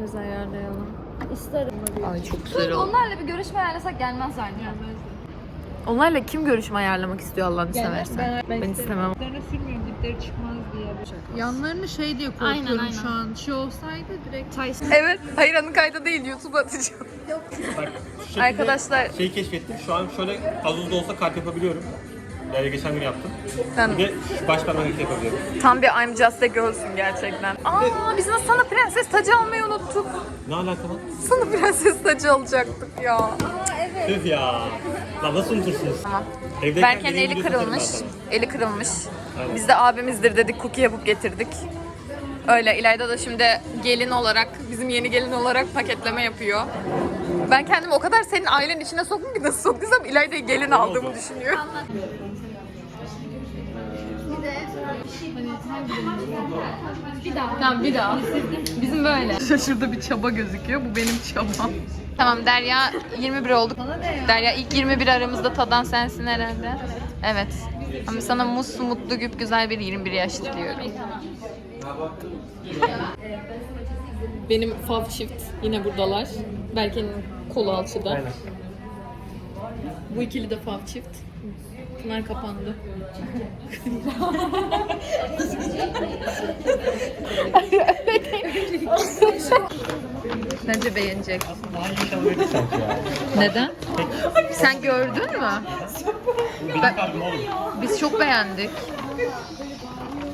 saatimizi ayarlayalım. İsterim. Ay çok güzel oldu. Onlarla bir görüşme ayarlasak gelmezler diye. Onlarla kim görüşme ayarlamak istiyor Allah'ını seversen? Ben, istemem. Diplerine sürmüyorum dipleri çıkmaz diye. Yanlarını şey diye korkuyorum Aynen, aynen. şu an. Şey olsaydı direkt Evet, hayır anı kayda değil YouTube atacağım. Bak, şu şekilde Arkadaşlar Şeyi keşfettim. Şu an şöyle az uzun da olsa kalp yapabiliyorum. Yani geçen gün yaptım. sen Bir de şu baş parmak yapabiliyorum. tam bir I'm just a girl'sün gerçekten. Aa biz nasıl sana prenses tacı almayı unuttuk. Ne alaka lan? Sana prenses tacı alacaktık ya. Tüh ya. Lan nasıl unutursunuz? Tamam. Evdeyken dediğim eli kırılmış. zaten. Eli kırılmış. Aynen. Biz de abimizdir dedik, cookie yapıp getirdik. Öyle İlayda da şimdi gelin olarak, bizim yeni gelin olarak paketleme yapıyor. Ben kendimi o kadar senin ailenin içine soktum ki nasıl soktuysam İlayda'yı gelin aldığımı düşünüyorum. Tamam bir daha. Bizim böyle. Şurada bir çaba gözüküyor. Bu benim çabam. Tamam Derya 21 olduk. Derya ilk 21 aramızda tadan sensin herhalde. Evet. Ama sana mus mutlu güp güzel bir 21 yaş diliyorum. Benim fav çift yine buradalar. Berke'nin kolu alçıda. Aynen. Bu ikili de fav çift. Pınar kapandı. Bence beğenecek. Ya. Neden? Sen gördün mü? Oğlum. Biz çok beğendik.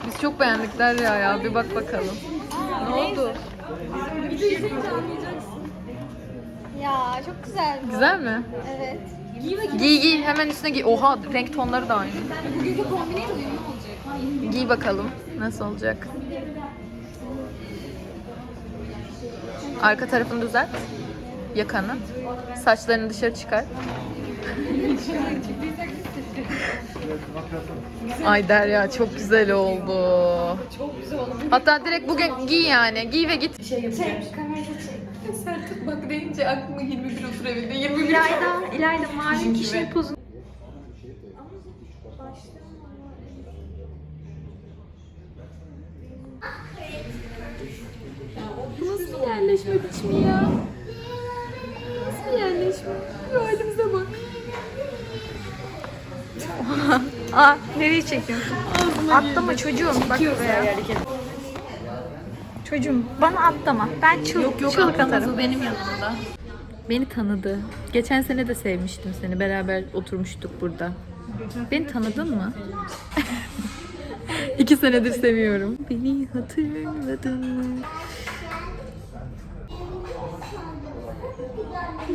Biz çok beğendik Derya ya. Bir bak bakalım. Ne oldu? Ya çok güzel. Güzel mi? Evet. Giy giy hemen üstüne giy. Oha renk tonları da aynı. Bugünkü kombineyle uyumlu olacak. Giy bakalım nasıl olacak. Arka tarafını düzelt. Yakanı. Saçlarını dışarı çıkar. Ay Derya çok güzel oldu. Çok güzel oldu. Hatta direkt bugün giy yani. Giy ve git. Şey Sertip bak deyince aklıma 21 oturabildi. 21 İlayda, İlayda mavi kişi pozu. Nasıl bir yerleşme biçimi ya? Nasıl bir yerleşme? Şu halimize bak. Aa, nereye çekiyorsun? Atlama çocuğum. Bak buraya. Çocuğum bana atlama. Ben çıl, yok, yok, çığlık atarım. benim yanımda. Beni tanıdı. Geçen sene de sevmiştim seni. Beraber oturmuştuk burada. Beni tanıdın mı? İki senedir seviyorum. Beni hatırladın mı?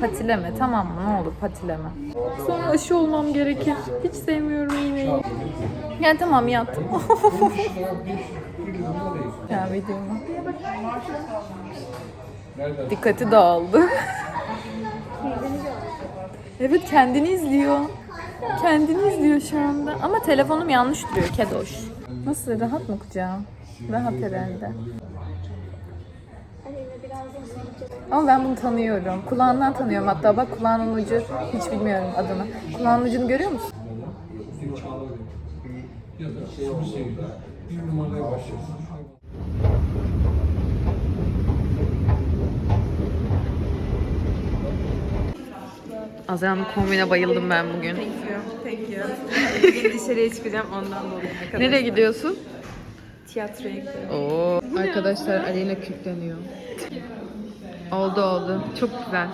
Patileme tamam mı? Ne olur patileme. Sonra aşı olmam gerekir. Hiç sevmiyorum iğneyi. Yani tamam yat. ya videomu. Dikkati dağıldı. evet kendini izliyor. Kendini izliyor şu anda. Ama telefonum yanlış duruyor Kedoş. Nasıl rahat mı kucağım? Rahat herhalde. Ama ben bunu tanıyorum. Kulağından tanıyorum hatta. Bak kulağının ucu. Hiç bilmiyorum adını. Kulağının ucunu görüyor musun? Azra'nın kombine bayıldım ben bugün. Bugün dışarıya çıkacağım ondan dolayı. Nereye gidiyorsun? Tiyatroya gidiyorum. Oo. Arkadaşlar Aleyna küpleniyor. Oldu oldu. Çok güzel.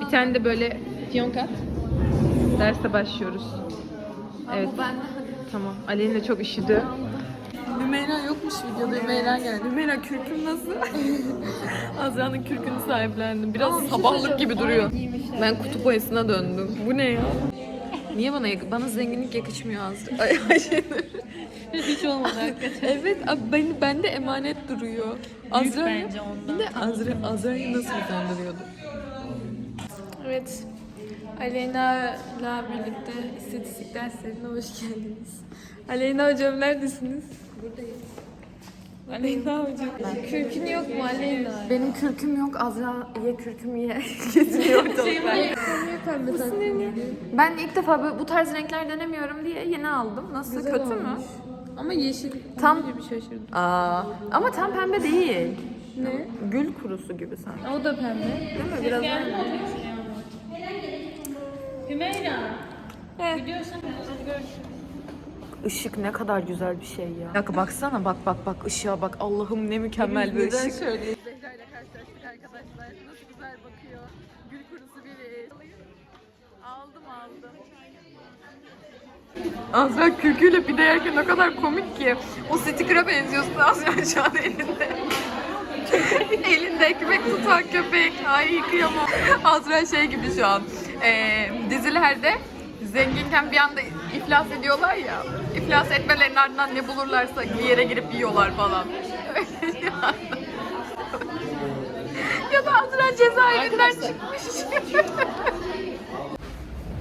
Bir tane de böyle piyon kat. Derse başlıyoruz. Evet. Tamam. Aleyna çok üşüdü. Hümeyra yokmuş videoda. Hümeyra geldi. Hümeyra kürküm nasıl? Azra'nın kürkünü sahiplendim. Biraz sabahlık gibi duruyor. Ben kutup ayısına döndüm. Bu ne ya? Niye bana yak- bana zenginlik yakışmıyor Azra? Ay Ayşenur. Hiç olmadı hakikaten. evet, abi ben bende emanet duruyor. Azra bence ondan. Ne Azra Azra'yı nasıl utandırıyordu? Evet. Aleyna'la birlikte istatistik derslerine hoş geldiniz. Aleyna hocam neredesiniz? Buradayız. Aleyna hocam. Kürkün yok mu Aleyna? Benim kürküm yok. Azra ye kürküm ye. Geziniyor ortalıkta. Ben ilk defa böyle bu tarz renkler denemiyorum diye yeni aldım. Nasıl? Kötü mü? Ama yeşil Tam bir şaşırdım. Aa, ama tam pembe değil. Ne? Gül kurusu gibi sanki. O da pembe. Değil mi? Biraz Hümeyra. Işık ne kadar güzel bir şey ya. Bak baksana bak bak bak ışığa bak. Allah'ım ne mükemmel bir ışık. Zehra ile karşılaştık arkadaşlar. Nasıl güzel bakıyor. Gül kurusu biri. Aldım aldım. Azra kürküyle pide yerken o kadar komik ki. O sticker'a benziyorsun Azra şu an elinde. elinde ekmek tutan köpek. Ay kıyamam. Azra şey gibi şu an. Ee, dizilerde zenginken bir anda iflas ediyorlar ya. İflas etmelerinin ardından ne bulurlarsa yere girip yiyorlar falan. ya da Azra cezaevinden çıkmış.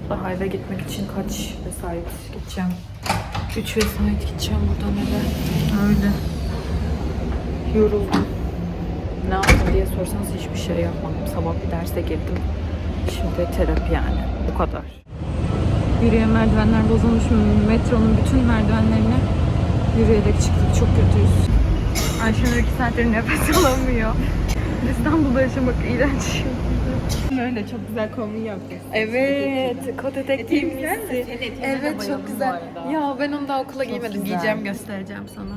Daha eve gitmek için kaç vesait gideceğim? 3 vesait gideceğim buradan eve. Öyle. Yoruldum. Ne yaptım diye sorsanız hiçbir şey yapmadım. Sabah bir derse girdim. Şimdi terapi yani. Bu kadar. Yürüyen merdivenler bozulmuş. Metronun bütün merdivenlerine yürüyerek çıktık. Çok kötüyüz. Ayşenur 2 saattir nefes alamıyor. İstanbul'da yaşamak iğrenç. Böyle çok güzel kombin yaptık. Evet, kot etek giymişsin. Evet, çok güzel. Ya ben onu daha okula giymedim. Giyeceğim, göstereceğim sana.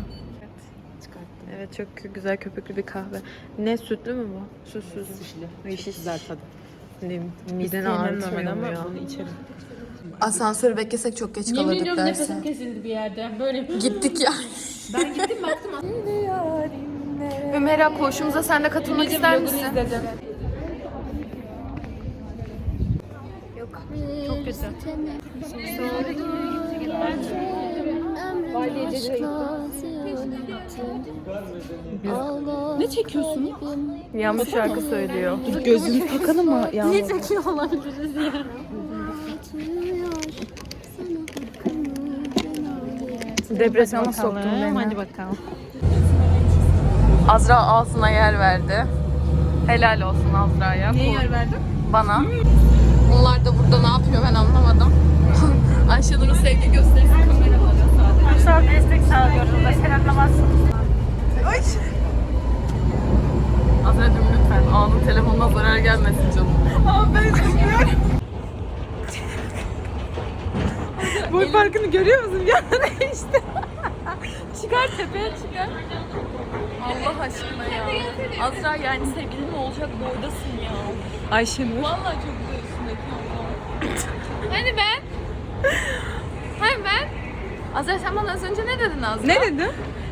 Evet, çok güzel köpüklü bir kahve. Ne sütlü mü bu? Sütsüz. Sütlü. Güzel tadı. Miden ağrıtmıyor mu ya? Bunu içerim. Asansörü beklesek çok geç Yemin kalırdık ediyorum derse. nefesim kesildi bir yerde. Böyle Gittik ya. ben gittim baktım. Hümeyra koğuşumuza sen de katılmak ister misin? izledim. Çok güzel. Ne çekiyorsun? Yağmur şarkı söylüyor. Gözünü takalım mı? Ya. Niye çekiyor olabiliriz ya? Depresyona soktun beni. Hadi bakalım. Azra ağzına yer verdi. Helal olsun Azra'ya. Niye yer verdin? Bana. Onlar da burada ne yapıyor ben anlamadım. Ayşenur'un sevgi gösterisi Kutsal destek sağlıyoruz da sen anlamazsın. Ay. Azra'cığım lütfen ağanın telefonuna zarar gelmesin canım. Aa ben Boy farkını görüyor musun? Ya işte. Çıkar tepeye çıkar. Allah aşkına ya. Azra yani sevgilin olacak boydasın ya. Ayşenur. Vallahi çok güzel üstündeki Hani ben? Azra sen bana az önce ne dedin Azra? Ne dedin?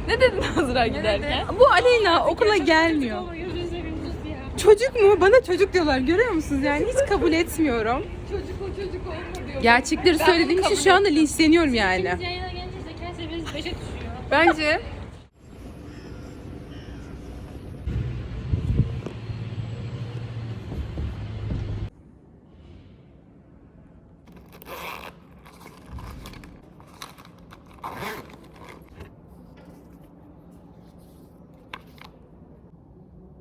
Ne dedin Azra giderken? Bu Aleyna okula gelmiyor. Çocuk mu? Bana çocuk diyorlar. Görüyor musunuz? Yani hiç kabul etmiyorum. Çocuk o çocuk olma diyor. Gerçekleri söylediğim için şu anda linçleniyorum yani. Yayına gelince zeka seviyeniz 5'e düşüyor. Bence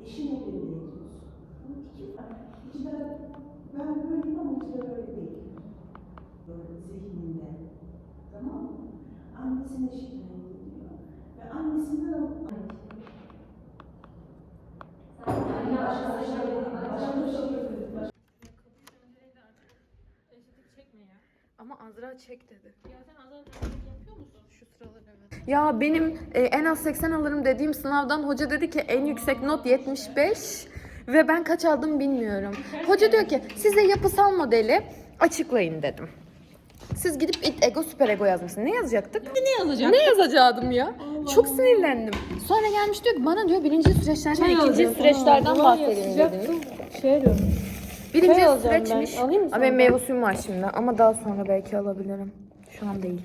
eşin evinde Bu iki fark. İki taraf ben böyleyim ama iki de böyle değil. Böyle zihninde. Tamam mı? Annesine şikayet ediyor. Ve annesinden alıp ama Azra çek dedi. Şu sıralar evet. Ya benim e, en az 80 alırım dediğim sınavdan hoca dedi ki en yüksek not 75 ve ben kaç aldım bilmiyorum. Hoca diyor ki size yapısal modeli açıklayın dedim. Siz gidip it ego süper ego yazmışsın. Ne yazacaktık? Ne yazacak? Ne yazacaktım ya? Çok sinirlendim. Sonra gelmiş diyor ki bana diyor birinci süreçlerden ikinci süreçlerden bahsedin dediniz. Şey diyorum. Birinci ben. süreçmiş. Alayım mı Ama benim meyve suyum var şimdi ama daha sonra belki alabilirim. Şu an değil.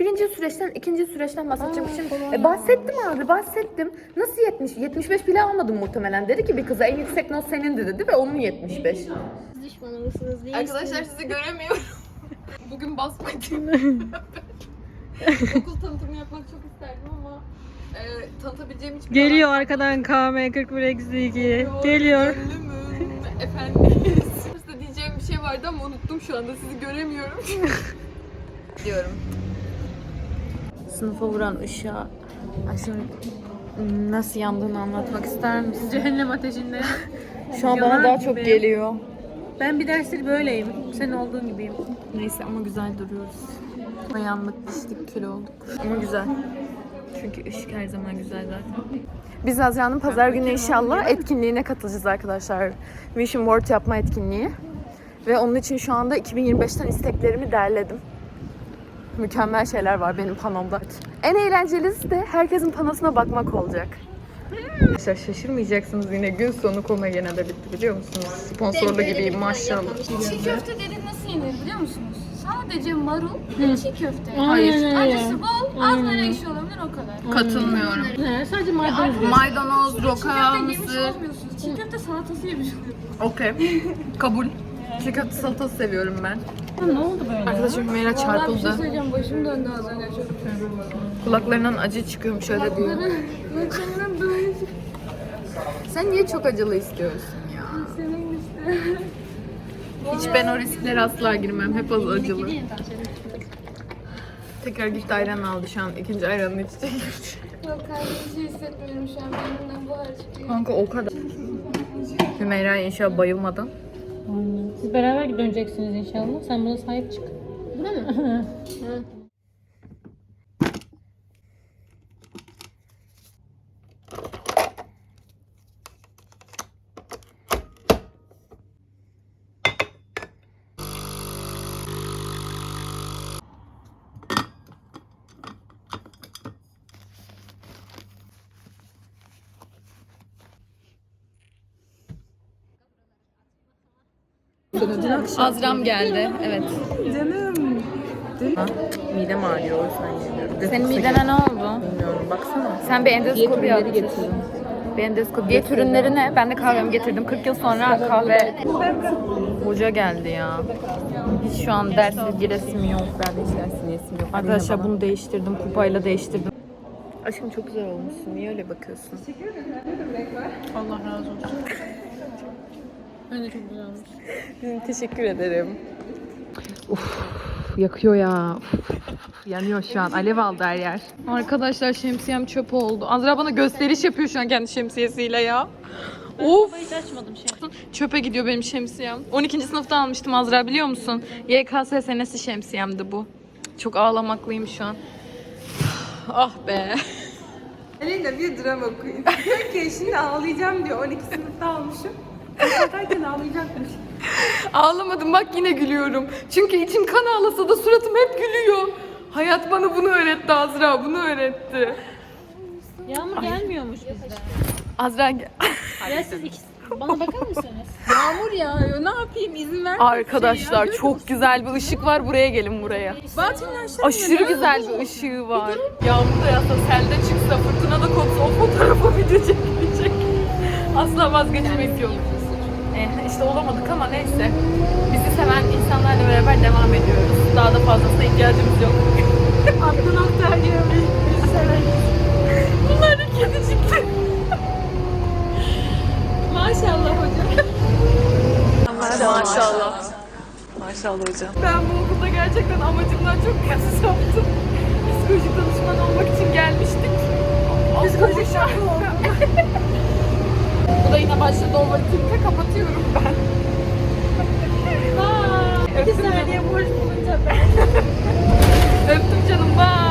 Birinci süreçten, ikinci süreçten bahsedeceğim. Şimdi, e, bahsettim abi, bahsettim. Nasıl 70? 75 bile almadım muhtemelen. Dedi ki bir kıza en yüksek not senin de dedi ve onun 75. Düşmanı mısınız değil Arkadaşlar sizi göremiyorum. Bugün basmadım. Okul tanıtımı yapmak çok isterdim ama e, tanıtabileceğim hiçbir Geliyor arkadan KM 41 eksi 2. alan- Geliyor. Gönlümün efendisi. Bir şey vardı ama unuttum şu anda. Sizi göremiyorum. diyorum. Sınıfa vuran ışığa. Şimdi Nasıl yandığını anlatmak ister misin? Cehennem ateşinde. Şu an bana Yanar daha çok gibi. geliyor. Ben bir derstir böyleyim. Sen olduğun gibiyim. Neyse ama güzel duruyoruz. Uyandık, piştik, kilo olduk. Ama güzel. Çünkü ışık her zaman güzel zaten. Biz Haziran'ın pazar günü inşallah etkinliğine katılacağız arkadaşlar. Vision Board yapma etkinliği. Ve onun için şu anda 2025'ten isteklerimi derledim. Mükemmel şeyler var benim panomda. En eğlencelisi de herkesin panosuna bakmak olacak. Arkadaşlar şaşırmayacaksınız yine gün sonu koma gene de bitti biliyor musunuz? Sponsorlu gibiyim maşallah. Çiğ köfte derin nasıl yenir biliyor musunuz? Sadece marul ve çiğ köfte. Hayır. Acısı bol, az böyle ekşi olabilir o kadar. Katılmıyorum. He, sadece maydanoz. Maydanoz, roka, Köfte yemiş mısır. olmuyorsunuz. Çiğ köfte salatası yemiş oluyorsunuz. Okey. Kabul. Çiğ köfte salatası seviyorum ben. Ne oldu böyle? Arkadaşım Hümeyra Vallahi bir şey çarpıldı. söyleyeceğim başım döndü az önce çok. Kulaklarından acı çıkıyormuş şöyle diyor. Muhtemelen böyle Sen niye çok acılı istiyorsun ya? senin işte. Hiç ben o risklere asla girmem. Hep az acılı. Tekrar gitti ayran aldı şu an. ikinci ayranını içecek. Yok hiç iyi hissetmiyorum şu an. Benimden buhar çıkıyor. Kanka o kadar. Hümeyra inşallah bayılmadan. Siz beraber döneceksiniz inşallah. Sen buna sahip çık. Azram geldi. Evet. Canım. Midem ağrıyor o yüzden yemiyorum. Senin midene ne oldu? Bilmiyorum baksana. Sen bir endoskopi yap. Bir endoskopi. Diyet ürünleri ne? Ben de kahvemi getirdim. 40 yıl sonra kahve. Hoca geldi ya. Hiç şu an ders giresim yok. Ben de hiç ders giresim yok. Arkadaşlar bunu değiştirdim. Kupayla değiştirdim. Aşkım çok güzel olmuşsun. Niye öyle bakıyorsun? Allah razı olsun. Ben de çok güzel olmuş. Teşekkür ederim. Uf, yakıyor ya. Uf, yanıyor şu an. Alev aldı her yer. Arkadaşlar şemsiyem çöp oldu. Azra bana gösteriş yapıyor şu an kendi şemsiyesiyle ya. Of. Hiç açmadım şey. Çöpe gidiyor benim şemsiyem. 12. sınıfta almıştım Azra biliyor musun? YKS senesi şemsiyemdi bu. Çok ağlamaklıyım şu an. Ah be. Aleyna bir drama queen. Diyor ki şimdi ağlayacağım diyor. 12 sınıfta almışım. Zaten ağlayacakmış. Ağlamadım bak yine gülüyorum. Çünkü içim kan ağlasa da suratım hep gülüyor. Hayat bana bunu öğretti Azra, bunu öğretti. Yağmur gelmiyormuş bizde. Azra gel- Ya siz ikisi bana bakar mısınız? Yağmur yağıyor. Ne yapayım? İzin ver. Arkadaşlar çok güzel bir ışık var. Buraya gelin buraya. Aşırı güzel bir ışığı var. Yağmur da yağsa, selde çıksa, fırtına da kopsa o fotoğrafa video çekilecek. Asla vazgeçmek yok. Eh, işte olamadık ama neyse. Bizi seven insanlarla beraber devam ediyoruz. Daha da fazlasına ihtiyacımız yok. Aklın aktar yiyemeyiz. Bunlar da kedicikler. Maşallah hocam. Maşallah. Maşallah hocam. Ben bu okulda gerçekten amacımdan çok kötü saptım. Psikolojik danışman olmak için gelmiştik. Psikolojik Bu da yine başladı overthink'e kapatıyorum ben. Bir saniye boş bulunca ben. Öptüm canım bye.